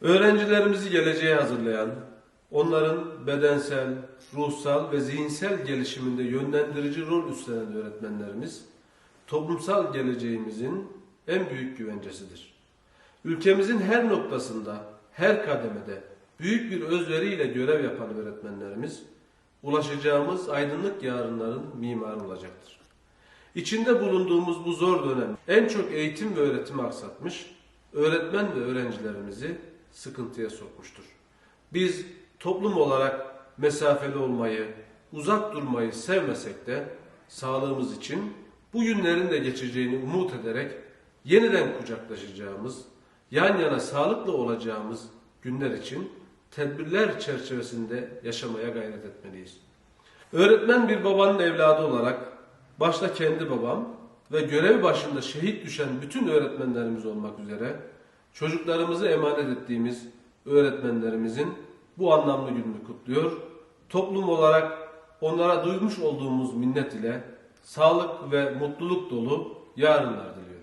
Öğrencilerimizi geleceğe hazırlayan, onların bedensel, ruhsal ve zihinsel gelişiminde yönlendirici rol üstlenen öğretmenlerimiz, toplumsal geleceğimizin en büyük güvencesidir. Ülkemizin her noktasında, her kademede büyük bir özveriyle görev yapan öğretmenlerimiz, ulaşacağımız aydınlık yarınların mimarı olacaktır. İçinde bulunduğumuz bu zor dönem en çok eğitim ve öğretimi aksatmış, öğretmen ve öğrencilerimizi sıkıntıya sokmuştur. Biz toplum olarak mesafeli olmayı, uzak durmayı sevmesek de sağlığımız için bu günlerin de geçeceğini umut ederek yeniden kucaklaşacağımız, yan yana sağlıklı olacağımız günler için tedbirler çerçevesinde yaşamaya gayret etmeliyiz. Öğretmen bir babanın evladı olarak başta kendi babam ve görev başında şehit düşen bütün öğretmenlerimiz olmak üzere çocuklarımızı emanet ettiğimiz öğretmenlerimizin bu anlamlı gününü kutluyor. Toplum olarak onlara duymuş olduğumuz minnet ile sağlık ve mutluluk dolu yarınlar diliyoruz.